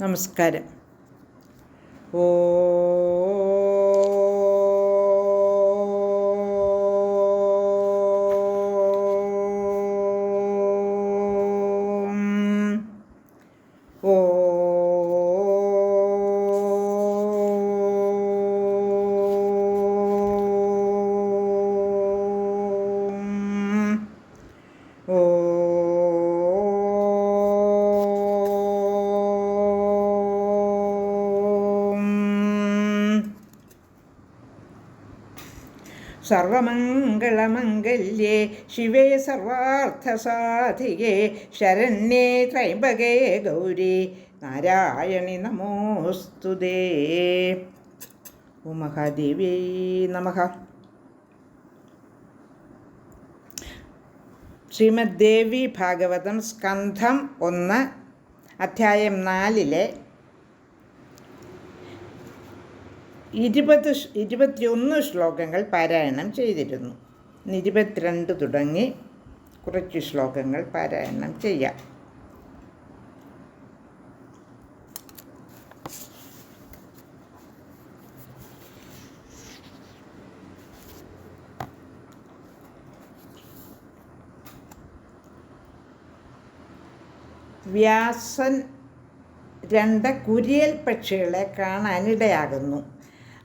നമസ്കാരം. ഓ സർവമംഗളമംഗല്യേ ശിവേ സർവാർത്ഥസാധികേ ശരണ്യേ ത്രൈബകേ ഗൗരി നാരായണി നമോസ്തുതേ ഓ മഹാദേവി നമഃ. ശ്രീമദ് ദേവി ഭാഗവതം സ്കന്ധം ഒന്ന് അധ്യായം നാലിലെ ഇരുപത് ഇരുപത്തിയൊന്ന് ശ്ലോകങ്ങൾ പാരായണം ചെയ്തിരുന്നു. ഇരുപത്തിരണ്ട് തുടങ്ങി കുറച്ച് ശ്ലോകങ്ങൾ പാരായണം ചെയ്യാം. വ്യാസൻ രണ്ട് കുരിയൽ പക്ഷികളെ കാണാനിടയാകുന്നു.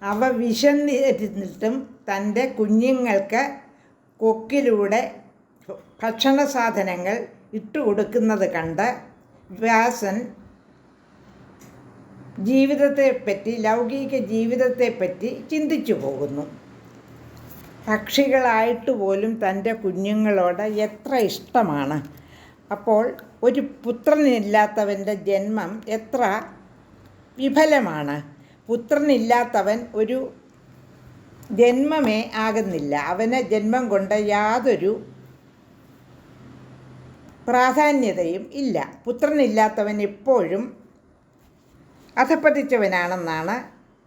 അവ വിശന്നിരുന്നിട്ടും തന്റെ കുഞ്ഞുങ്ങൾക്ക് കൊക്കിലൂടെ ഭക്ഷണ സാധനങ്ങൾ ഇട്ടുകൊടുക്കുന്നത് കണ്ട് വ്യാസൻ ജീവിതത്തെപ്പറ്റി ലൗകിക ജീവിതത്തെപ്പറ്റി ചിന്തിച്ചു പോകുന്നു. പക്ഷികളായിട്ട് പോലും തന്റെ കുഞ്ഞുങ്ങളോട് എത്ര ഇഷ്ടമാണ്? അപ്പോൾ ഒരു പുത്രനില്ലാത്തവന്റെ ജന്മം എത്ര വിഫലമാണ്? പുത്രനില്ലാത്തവൻ ഒരു ജന്മമേ ആകുന്നില്ല. അവന് ജന്മം കൊണ്ട് യാതൊരു പ്രാധാന്യതയും ഇല്ല. പുത്രനില്ലാത്തവൻ എപ്പോഴും അധപ്പതിച്ചവനാണെന്നാണ്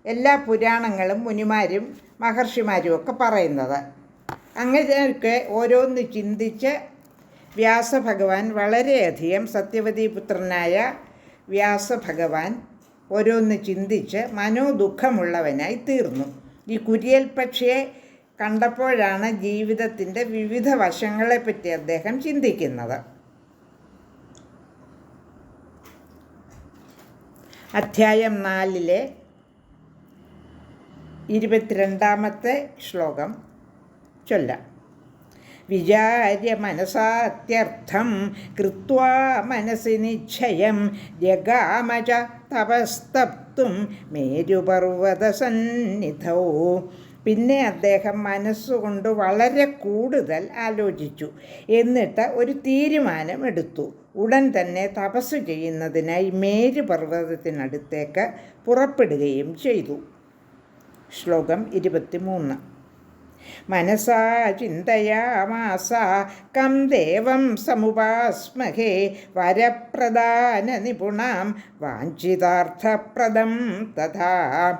എല്ലാ പുരാണങ്ങളും മുനിമാരും മഹർഷിമാരും ഒക്കെ പറയുന്നത്. അങ്ങനെയൊക്കെ ഓരോന്ന് ചിന്തിച്ച് വ്യാസഭഗവാൻ വളരെയധികം സത്യവതി പുത്രനായ വ്യാസഭഗവാൻ ഓരോന്ന് ചിന്തിച്ച് മനോദുഃഖമുള്ളവനായി തീർന്നു. ഈ കുരിയൽ പക്ഷിയെ കണ്ടപ്പോഴാണ് ജീവിതത്തിന്റെ വിവിധ വശങ്ങളെപ്പറ്റി അദ്ദേഹം ചിന്തിക്കുന്നത്. അധ്യായം നാലിലെ ഇരുപത്തിരണ്ടാമത്തെ ശ്ലോകം ചൊല്ലാം. വിചാര്യ മനസാത്യർത്ഥം കൃത്വാ മനസി നിശ്ചയം ജഗാമച തപസ്തപ്തും മേരുപർവതസന്നിധൗ. പിന്നെ അദ്ദേഹം മനസ്സുകൊണ്ട് വളരെ കൂടുതൽ ആലോചിച്ചു. എന്നിട്ട് ഒരു തീരുമാനം എടുത്തു ഉടൻ തന്നെ തപസ് ചെയ്യുന്നതിനായി മേരുപർവതത്തിനടുത്തേക്ക് പുറപ്പെടുകയും ചെയ്തു. ശ്ലോകം ഇരുപത്തിമൂന്ന്. മനസാ ചിന്തയാമാസ. കം ദേവം സമുപാസ്മഹേ. വരപ്രധാന നിപുണാം. വാഞ്ചിതാർത്ഥപ്രദം തഥാ.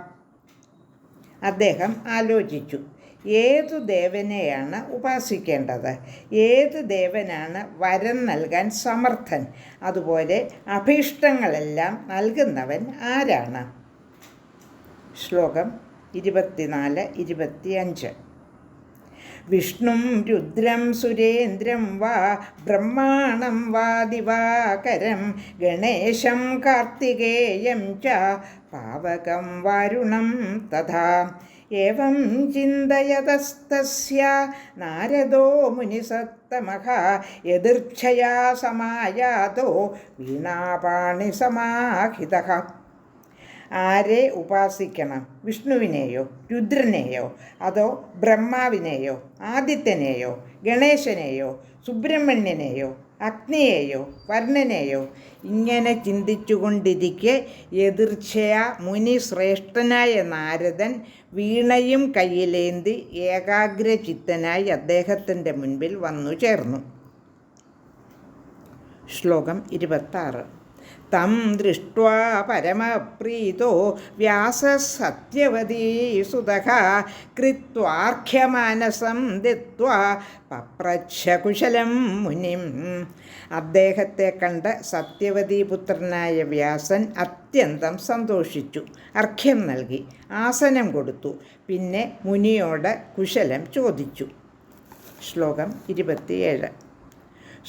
അദ്ദേഹം ആലോചിച്ചു ഏതു ദേവനെയാണ് ഉപാസിക്കേണ്ടത്? ഏത് ദേവനാണ് വരം നൽകാൻ സമർത്ഥൻ? അതുപോലെ അഭീഷ്ടങ്ങളെല്ലാം നൽകുന്നവൻ ആരാണ്? ശ്ലോകം ഇരുപത്തിനാല് ഇരുപത്തിയഞ്ച്. വിഷ്ണും രുദ്രം സുരേന്ദ്രം വാ ബ്രഹ്മാണം വാ ദിവാകരം ഗണേശം കാർത്തികേയം ച പാവകം വരുണം തഥാ ം. ചിന്തയതസ്തസ്യ നാരദോ മുനിസത്തമഃ യദൃച്ഛയാ സമായാതോ വീണാപാണി സമാഹിതഃ ആരെ ഉപാസിക്കണം? വിഷ്ണുവിനെയോ? രുദ്രനെയോ? അതോ ബ്രഹ്മാവിനെയോ? ആദിത്യനെയോ? ഗണേശനെയോ? സുബ്രഹ്മണ്യനെയോ? അഗ്നിയെയോ? വർണനെയോ? ഇങ്ങനെ ചിന്തിച്ചുകൊണ്ടിരിക്കെ എതിർച്ചയ മുനി ശ്രേഷ്ഠനായ നാരദൻ വീണയും കയ്യിലേന്തി ഏകാഗ്രചിത്തനായി അദ്ദേഹത്തിന്റെ മുൻപിൽ വന്നു ചേർന്നു. ശ്ലോകം ഇരുപത്താറ്. തം ദൃഷ്ട്വാ പരമപ്രീതോ വ്യാസസത്യവതീ സുതഃ കൃത്വാർഘ്യമാനസം ദിത്വാ പപ്രച്ഛകുശലം മുനിം അദ്ദേഹത്തെ കണ്ട സത്യവതി പുത്രനായ വ്യാസൻ അത്യന്തം സന്തോഷിച്ചു അർഘ്യം നൽകി ആസനം കൊടുത്തു പിന്നെ മുനിയോട് കുശലം ചോദിച്ചു। ശ്ലോകം ഇരുപത്തിയേഴ്।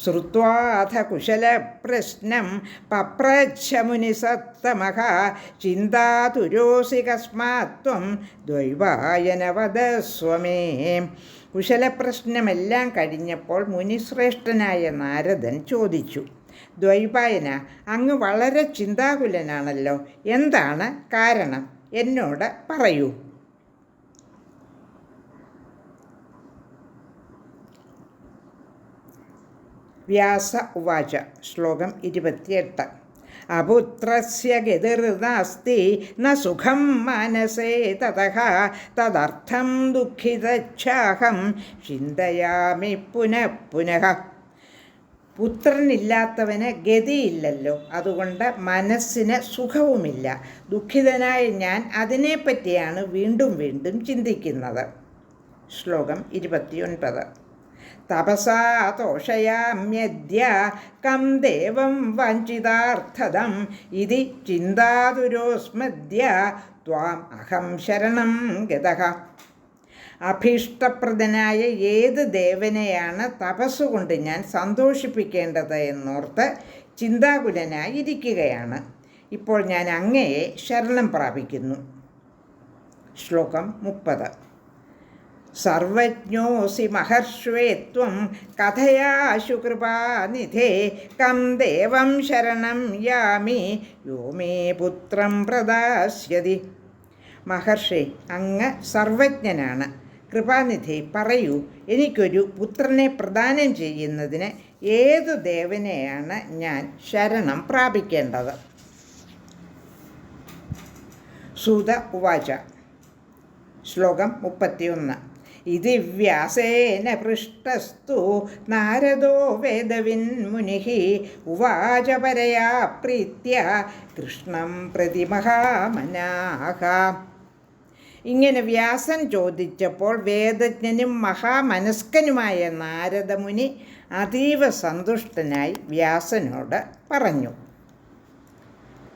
ശ്രുവാഥ കുശലപ്രശ്നം പപ്രച്ഛമുനി സത്തമഹ ചിന്താതുരോസി കസ്മാത്വം ദ്വൈവായനവദസ്വമേ കുശലപ്രശ്നമെല്ലാം കഴിഞ്ഞപ്പോൾ മുനിശ്രേഷ്ഠനായ നാരദൻ ചോദിച്ചു ദ്വൈപായന അങ്ങ് വളരെ ചിന്താകുലനാണല്ലോ. എന്താണ് കാരണം? എന്നോട് പറയൂ. വ്യാസ ഉവാച ശ്ലോകം ഇരുപത്തിയെട്ട്. അപുത്രസ്യ ഗതിർനാസ്തി ന സുഖം മനസേ തതഃ തദർത്ഥം ചിന്തയാമി പുനഃ പുനഃ. പുത്രനില്ലാത്തവന് ഗതിയില്ലല്ലോ അതുകൊണ്ട് മനസ്സിന് സുഖവുമില്ല. ദുഃഖിതനായ ഞാൻ അതിനെപ്പറ്റിയാണ് വീണ്ടും വീണ്ടും ചിന്തിക്കുന്നത്. ശ്ലോകം ഇരുപത്തിയൊൻപത്. തപസാ തോഷയാമ്യദ്യ കം ദേവം വഞ്ചിതാർത്ഥതം ഇതി ചിന്താതുരോസ്മദ്യ. ത്വാം അഹം ശരണം ഗതഃ അഭീഷ്ടപ്രദനായ ഏത് ദേവനെയാണ് തപസ്സുകൊണ്ട് ഞാൻ സന്തോഷിപ്പിക്കേണ്ടത് എന്നോർത്ത് ചിന്താകുലനായിരിക്കുകയാണ്. ഇപ്പോൾ ഞാൻ അങ്ങയെ ശരണം പ്രാപിക്കുന്നു. ശ്ലോകം മുപ്പത്. സർവജ്ഞോസി മഹർഷേത്വം കഥയാശു കൃപാനിധേ കം ദേവം ശരണം യാമി യോ മേ പുത്രം പ്രദാസ്യതി. മഹർഷി അങ്ങ് സർവജ്ഞനാണ്. കൃപാനിധി പറയൂ എനിക്കൊരു പുത്രനെ പ്രദാനം ചെയ്യുന്നതിന് ഏതു ദേവനെയാണ് ഞാൻ ശരണം പ്രാപിക്കേണ്ടത്? സൂത ഉവാച ശ്ലോകം മുപ്പത്തിയൊന്ന്. ഇതി വ്യാസേന പൃഷ്ടസ്തു നാരദോ വേദവിൻ മുനി ഉവാച പരയാ പ്രീത്യ കൃഷ്ണം പ്രതി മഹാമനാഹ ഇങ്ങനെ വ്യാസൻ ചോദിച്ചപ്പോൾ വേദജ്ഞനും മഹാമനസ്കനുമായ നാരദമുനി അതീവ സന്തുഷ്ടനായി വ്യാസനോട് പറഞ്ഞു.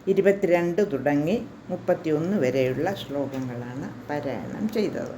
ഇരുപത്തിരണ്ട് തുടങ്ങി മുപ്പത്തിയൊന്ന് വരെയുള്ള ശ്ലോകങ്ങളാണ് പാരായണം ചെയ്തത്.